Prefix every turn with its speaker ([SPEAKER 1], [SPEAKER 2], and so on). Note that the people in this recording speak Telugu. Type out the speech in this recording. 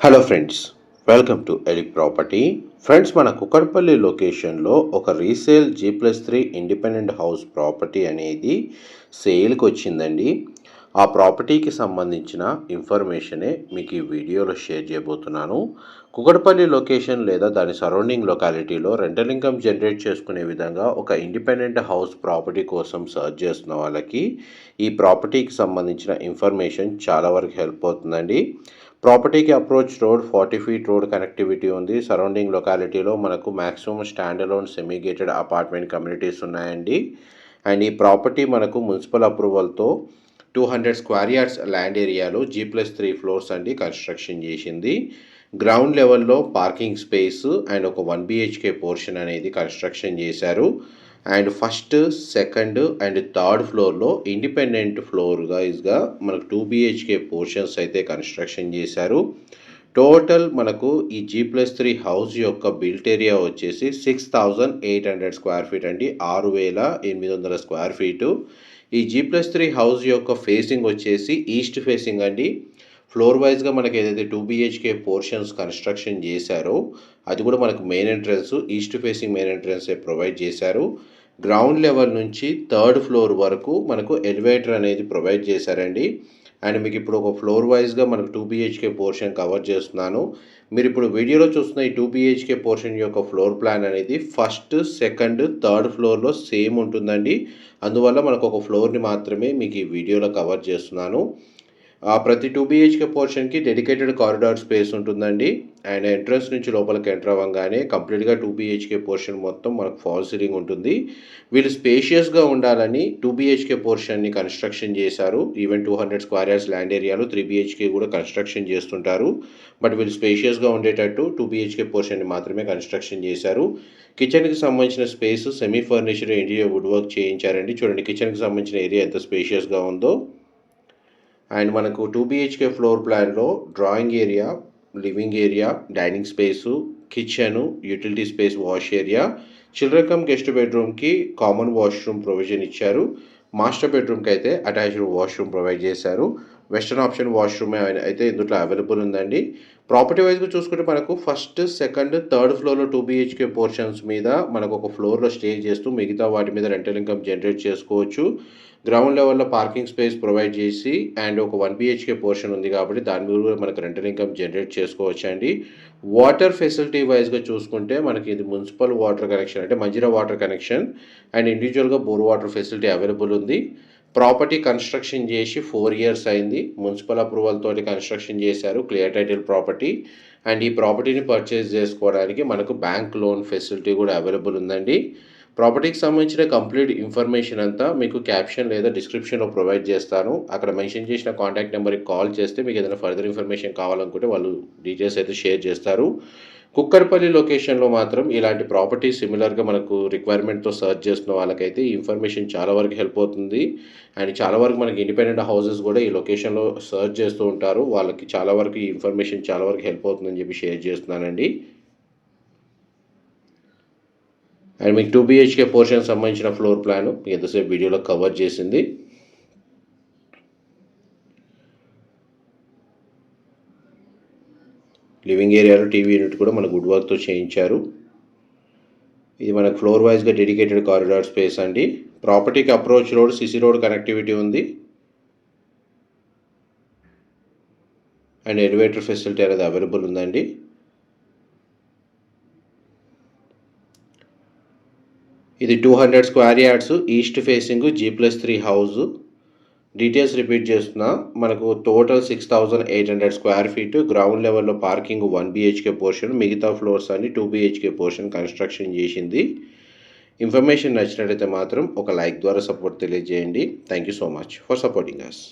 [SPEAKER 1] Hello friends welcome to Eli property friends మన కుక్కడపల్లి లొకేషన్లో ఒక resale G plus three independent house property అనేది సేల్కి వచ్చిందండి. ఆ ప్రాపర్టీకి సంబంధించిన ఇన్ఫర్మేషనే మీకు ఈ వీడియోలో షేర్ చేయబోతున్నాను. కుకడపల్లి లొకేషన్ లేదా దాని సరౌండింగ్ లొకాలిటీలో రెంటల్ ఇన్కమ్ జనరేట్ చేసుకునే విధంగా ఒక ఇండిపెండెంట్ హౌస్ ప్రాపర్టీ కోసం సర్చ్ చేస్తున్న వాళ్ళకి ఈ ప్రాపర్టీకి సంబంధించిన ఇన్ఫర్మేషన్ చాలా వరకు హెల్ప్ అవుతుందండి. ప్రాపర్టీకి approach road forty feet road connectivity ఉంది. సరౌండింగ్ లొకాలిటీలో మనకు maximum stand alone semi gated apartment communities ఉన్నాయండి. అండ్ ఈ ప్రాపర్టీ మనకు municipal అప్రూవల్తో two hundred square yards land ఏరియాలో జీ ప్లస్ త్రీ ఫ్లోర్స్ అండి కన్స్ట్రక్షన్ చేసింది. గ్రౌండ్ లెవెల్లో పార్కింగ్ స్పేస్ అండ్ ఒక వన్ బిహెచ్కే పోర్షన్ అనేది కన్స్ట్రక్షన్ చేశారు. అండ్ ఫస్ట్ సెకండ్ అండ్ థర్డ్ ఫ్లోర్లో ఇండిపెండెంట్ ఫ్లోర్గా ఇస్గా మనకు టూ బిహెచ్కే పోర్షన్స్ అయితే కన్స్ట్రక్షన్ చేశారు. టోటల్ మనకు ఈ జీ ప్లస్ త్రీ హౌస్ యొక్క బిల్ట్ ఏరియా వచ్చేసి six thousand eight hundred square feet అండి ఆరు వేల ఎనిమిది వందల స్క్వేర్ ఫీటు. ఈ జీ ప్లస్ త్రీ హౌస్ యొక్క ఫేసింగ్ వచ్చేసి ఈస్ట్ ఫేసింగ్ అండి. ఫ్లోర్ వైజ్గా మనకి ఏదైతే టూ బిహెచ్కే పోర్షన్స్ కన్స్ట్రక్షన్ చేశారో అది కూడా మనకు main entrance east facing main ఎంట్రన్సే provide చేశారు. గ్రౌండ్ లెవెల్ నుంచి థర్డ్ ఫ్లోర్ వరకు మనకు ఎలివేటర్ అనేది ప్రొవైడ్ చేశారండి. అండ్ మీకు ఇప్పుడు ఒక ఫ్లోర్ వైజ్గా మనకు టూ బీహెచ్కే పోర్షన్ కవర్ చేస్తున్నాను. మీరు ఇప్పుడు వీడియోలో చూస్తున్న ఈ టూ బీహెచ్కే పోర్షన్ యొక్క ఫ్లోర్ ప్లాన్ అనేది ఫస్ట్ సెకండ్ థర్డ్ ఫ్లోర్లో సేమ్ ఉంటుందండి. అందువల్ల మనకు ఒక ఫ్లోర్ని మాత్రమే మీకు ఈ వీడియోలో కవర్ చేస్తున్నాను. ప్రతి టూ బీహెచ్కే పోర్షన్కి డెడికేటెడ్ కారిడార్ స్పేస్ ఉంటుందండి. అండ్ ఎంట్రన్స్ నుంచి లోపలికి ఎంటర్ అవ్వగానే కంప్లీట్గా టూ బీహెచ్కే పోర్షన్ మొత్తం మనకు ఫాల్ సీలింగ్ ఉంటుంది. వీళ్ళు స్పేషియస్గా ఉండాలని టూ బీహెచ్కే పోర్షన్ని కన్స్ట్రక్షన్ చేశారు. Even two hundred square yards land ఏరియాలో త్రీ బీహెచ్కే కూడా కన్స్ట్రక్షన్ చేస్తుంటారు. బట్ వీళ్ళు స్పేషియస్గా ఉండేటట్టు టూ బిహెచ్కే పోర్షన్ని మాత్రమే కన్స్ట్రక్షన్ చేశారు. కిచెన్కి సంబంధించిన space semi furniture interior wood work చేయించారండి. చూడండి కిచెన్కి సంబంధించిన ఏరియా ఎంత స్పేషియస్గా ఉందో. అండ్ మనకు టూ బిహెచ్కే ఫ్లోర్ ప్లాన్లో drawing area living area dining space kitchen utility space wash area. Children cum guest బెడ్రూమ్కి కామన్ వాష్రూమ్ ప్రొవిజన్ ఇచ్చారు. మాస్టర్ బెడ్రూమ్కి అయితే అటాచ్డ్ వాష్రూమ్ ప్రొవైడ్ చేశారు. వెస్టర్న్ ఆప్షన్ వాష్రూమ్ అయితే ఇందులో అవైలబుల్ ఉందండి. ప్రాపర్టీ వైజ్గా చూసుకుంటే మనకు ఫస్ట్ సెకండ్ థర్డ్ ఫ్లోర్లో టూ బీహెచ్కే పోర్షన్స్ మీద మనకు ఒక ఫ్లోర్లో స్టే చేస్తూ మిగతా వాటి మీద రెంటల్ ఇన్కమ్ జనరేట్ చేసుకోవచ్చు. గ్రౌండ్ లెవెల్లో పార్కింగ్ స్పేస్ ప్రొవైడ్ చేసి అండ్ ఒక వన్ బిహెచ్కే పోర్షన్ ఉంది కాబట్టి దాని మీద కూడా మనకు రెంటల్ ఇన్కమ్ జనరేట్ చేసుకోవచ్చు అండి. వాటర్ ఫెసిలిటీ వైజ్గా చూసుకుంటే మనకి ఇది మున్సిపల్ వాటర్ కనెక్షన్ అంటే మంజీరా వాటర్ కనెక్షన్ అండ్ ఇండివిజువల్గా బోర్ వాటర్ ఫెసిలిటీ అవైలబుల్ ఉంది. ప్రాపర్టీ కన్స్ట్రక్షన్ చేసి ఫోర్ ఇయర్స్ అయింది. మున్సిపల్ అప్రూవల్ తోటి కన్స్ట్రక్షన్ చేశారు. Clear title property. అండ్ ఈ ప్రాపర్టీని పర్చేజ్ చేసుకోవడానికి మనకు బ్యాంక్ లోన్ ఫెసిలిటీ కూడా అవైలబుల్ ఉందండి. ప్రాపర్టీకి సంబంధించిన కంప్లీట్ ఇన్ఫర్మేషన్ అంతా మీకు క్యాప్షన్ లేదా డిస్క్రిప్షన్లో ప్రొవైడ్ చేస్తాను. అక్కడ మెన్షన్ చేసిన కాంటాక్ట్ నెంబర్కి కాల్ చేస్తే మీకు ఏదైనా ఫర్దర్ ఇన్ఫర్మేషన్ కావాలనుకుంటే వాళ్ళు డీటెయిల్స్ అయితే షేర్ చేస్తారు. కుక్కర్పల్లి లొకేషన్లో మాత్రం ఇలాంటి ప్రాపర్టీ సిమిలర్గా మనకు రిక్వైర్మెంట్తో సర్చ్ చేస్తున్న వాళ్ళకైతే ఈ ఇన్ఫర్మేషన్ చాలా వరకు హెల్ప్ అవుతుంది. అండ్ చాలా వరకు మనకి ఇండిపెండెంట్ హౌసెస్ కూడా ఈ లొకేషన్లో సర్చ్ చేస్తూ ఉంటారు. వాళ్ళకి చాలా వరకు ఈ ఇన్ఫర్మేషన్ చాలా వరకు హెల్ప్ అవుతుందని చెప్పి షేర్ చేస్తున్నానండి. అండ్ మీకు టూ బిహెచ్కే పోర్షన్ సంబంధించిన ఫ్లోర్ ప్లాన్ ఎంతసేపు వీడియోలో కవర్ చేసింది. లివింగ్ ఏరియాలో టీవీ యూనిట్ కూడా మన గుడ్ వర్క్తో చేయించారు. ఇది మనకు ఫ్లోర్ వైజ్గా డెడికేటెడ్ కారిడార్ స్పేస్ అండి. ప్రాపర్టీకి approach road CC road connectivity ఉంది. అండ్ ఎలివేటర్ ఫెసిలిటీ అనేది అవైలబుల్ ఉందండి. ఇది two hundred square yards east facing G plus three house details repeat చేస్తున్నా. మనకు total six thousand eight hundred square feet ground లెవెల్లో పార్కింగ్ వన్ బీహెచ్కే పోర్షన్ మిగతా ఫ్లోర్స్ అన్ని టూ బీహెచ్కే పోర్షన్ కన్స్ట్రక్షన్ చేసింది. ఇన్ఫర్మేషన్ నచ్చినట్లయితే మాత్రం ఒక లైక్ ద్వారా సపోర్ట్ తెలియజేయండి. Thank you so much for supporting us